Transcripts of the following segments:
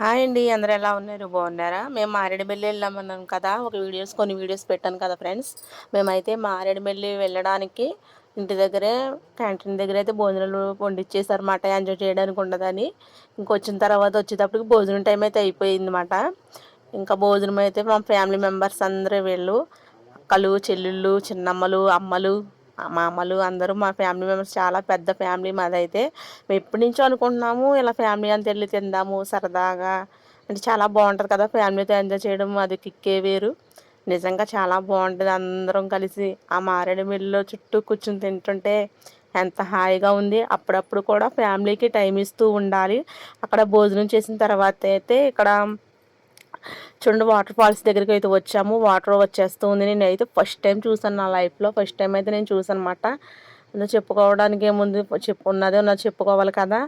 Hi అండి అందరూ ఎలా ఉన్నారు? బాగున్నారా? మేము మారేడుమిల్లి వెళ్ళామన్నాం కదా ఒక వీడియోస్ కొన్ని వీడియోస్ పెట్టాను కదా ఫ్రెండ్స్. మేమైతే మారేడుమిల్లి వెళ్ళడానికి ఇంటి దగ్గరే క్యాంటీన్ దగ్గర అయితే భోజనాలు వండిచ్చేసారన్నమాట. ఎంజాయ్ చేయడానికి ఉండదని. ఇంకొచ్చిన తర్వాత వచ్చేటప్పటికి భోజనం టైం అయితే అయిపోయింది అనమాట ఇంకా భోజనం అయితే మా ఫ్యామిలీ మెంబర్స్ అందరూ వీళ్ళు. అక్కలు చెల్లెళ్ళు చిన్నమ్మలు అమ్మలు మా అమ్మలు అందరూ మా ఫ్యామిలీ మెంబర్స్ చాలా పెద్ద ఫ్యామిలీ మాదైతే. మేము ఎప్పటి నుంచో అనుకుంటున్నాము ఇలా ఫ్యామిలీ అంతా వెళ్ళి తిందాము సరదాగా. అంటే చాలా బాగుంటుంది కదా ఫ్యామిలీతో ఎంజాయ్ చేయడం అది కిక్కే వేరు. నిజంగా చాలా బాగుంటుంది. అందరం కలిసి ఆ మారేడు మిల్లులో చుట్టూ కూర్చుని తింటుంటే ఎంత హాయిగా ఉంది. అప్పుడప్పుడు కూడా ఫ్యామిలీకి టైం ఇస్తూ ఉండాలి. అక్కడ భోజనం చేసిన తర్వాత అయితే ఇక్కడ చూడండి వాటర్ ఫాల్స్ దగ్గరికి అయితే వచ్చాము. వాటర్ వచ్చేస్తుంది నేను అయితే ఫస్ట్ టైం చూసాను నా లైఫ్లో ఫస్ట్ టైం అయితే నేను చూసాను అనమాట చెప్పుకోవడానికి ఏముంది? చెప్పు ఉన్నది ఉన్నది చెప్పుకోవాలి కదా.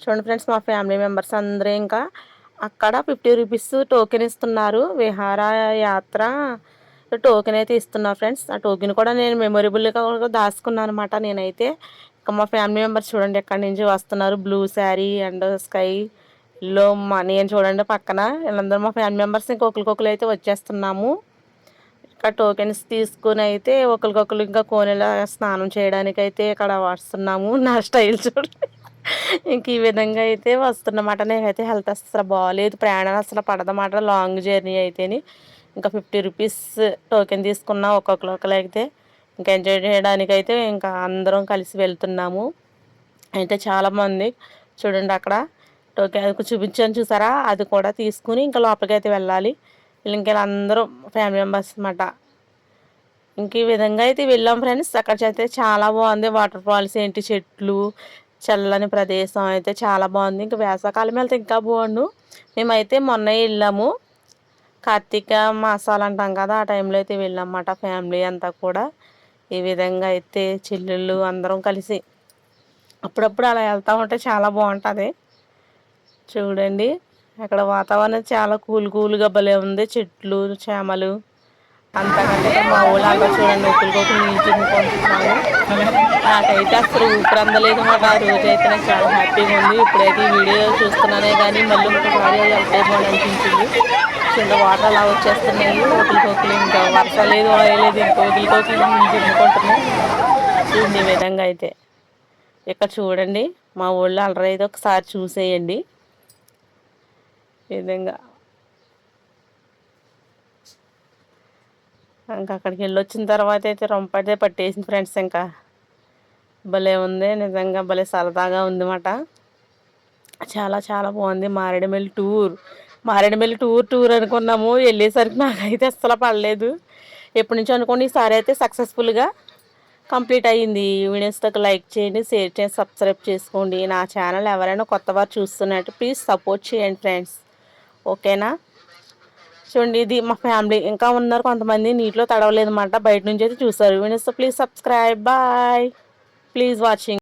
చూడండి ఫ్రెండ్స్ మా ఫ్యామిలీ మెంబర్స్ అందరూ ఇంకా అక్కడ ఫిఫ్టీ రూపీస్ టోకెన్ ఇస్తున్నారు. విహార యాత్ర టోకెన్ అయితే ఇస్తున్నారు ఫ్రెండ్స్ ఆ టోకెన్ కూడా నేను మెమొరబుల్గా దాచుకున్నాను అనమాట నేనైతే. ఇంకా మా ఫ్యామిలీ మెంబర్స్ చూడండి ఎక్కడి నుంచి వస్తున్నారు. బ్లూ శారీ అండ్ స్కై లో మా నేను చూడండి పక్కన వీళ్ళందరూ మా ఫ్యామిలీ మెంబర్స్ ఇంకొకరికొకరు అయితే వచ్చేస్తున్నాము. ఇక్కడ టోకెన్స్ తీసుకుని అయితే ఒకరికొకరు ఇంకా కోనేలా స్నానం చేయడానికి అయితే ఇక్కడ వస్తున్నాము నా స్టైల్ చూడండి ఇంక ఈ విధంగా అయితే వస్తున్నమాట. నేనైతే హెల్త్ అసలు బాగాలేదు ప్రయాణం అసలు పడదన్నమాట లాంగ్ జర్నీ అయితేని. ఇంకా ఫిఫ్టీ రూపీస్ టోకెన్ తీసుకున్నా ఒక్కొక్కరు అయితే. ఇంకా ఎంజాయ్ చేయడానికి అయితే ఇంకా అందరం కలిసి వెళ్తున్నాము. అయితే చాలామంది చూడండి అక్కడ అది చూపించాను చూసారా? అది కూడా తీసుకుని ఇంకా లోపలికి అయితే వెళ్ళాలి. ఇంకా అందరూ ఫ్యామిలీ మెంబర్స్ అనమాట ఇంక ఈ విధంగా అయితే వెళ్ళాం ఫ్రెండ్స్. అక్కడ అయితే చాలా బాగుంది. వాటర్ ఫాల్స్ ఏంటి? చెట్లు చల్లని ప్రదేశం అయితే చాలా బాగుంది. ఇంకా వేసవకాలం వెళ్తే ఇంకా బాగుండు. మేమైతే మొన్న వెళ్ళాము. కార్తీక మాసాలు అంటాం కదా ఆ టైంలో అయితే వెళ్ళామన్నమాట ఫ్యామిలీ అంతా కూడా. ఈ విధంగా అయితే చెల్లెళ్ళు అందరం కలిసి అప్పుడప్పుడు అలా వెళ్తూ ఉంటే చాలా బాగుంటుంది. చూడండి. అక్కడ వాతావరణం చాలా కూల్ కూల్గా భలే ఉంది. చెట్లు చేమలు. అంతకంటే మా ఊళ్ళో చూడండి. ఒకరికొకరు నీళ్ళు తినుకుంటున్నాను నాకైతే అసలు ఊపిరి మాట. ఆ రోజు అయితే నాకు చాలా హ్యాపీగా ఉంది. ఇప్పుడైతే ఈ వీడియో చూస్తున్నానే కానీ మళ్ళీ ఇంకొకసారి వెళ్తేమో అనిపించింది చిన్న వాటర్ అలా వచ్చేస్తున్నాయి. ఒకరికొకరు ఇంకా వర్ష లేదు లేదు. ఇంకో ఒకరికొకరు నీళ్ళు చూడండి ఈ విధంగా అయితే. ఇక్కడ చూడండి మా ఊళ్ళో అలరైతే అయితే ఒకసారి చూసేయండి. విధంగా. ఇంకా అక్కడికి వెళ్ళి వచ్చిన తర్వాత అయితే రొంపడితే పట్టేసింది ఫ్రెండ్స్ ఇంకా. భలే ఉంది నిజంగా భలే సరదాగా ఉందన్నమాట. చాలా చాలా బాగుంది Maredumilli tour. Maredumilli tour tour అనుకున్నాము వెళ్ళేసరికి నాకైతే అస్సలు పడలేదు. ఎప్పటి నుంచో అనుకోండి ఈసారి అయితే సక్సెస్ఫుల్గా కంప్లీట్ అయ్యింది. వీడియోస్తో లైక్ చేయండి షేర్ చేయండి సబ్స్క్రైబ్ చేసుకోండి. నా ఛానల్ ఎవరైనా కొత్త వారు చూస్తున్నట్టు ప్లీజ్ సపోర్ట్ చేయండి ఫ్రెండ్స్. ఓకేనా? చూడండి ఇది మా ఫ్యామిలీ. ఇంకా ఉన్నారు కొంతమంది. నీటిలో తడవలేదన్నమాట. బయట నుంచి అయితే చూస్తారు. వినేస్తే please subscribe. Bye. Please watching.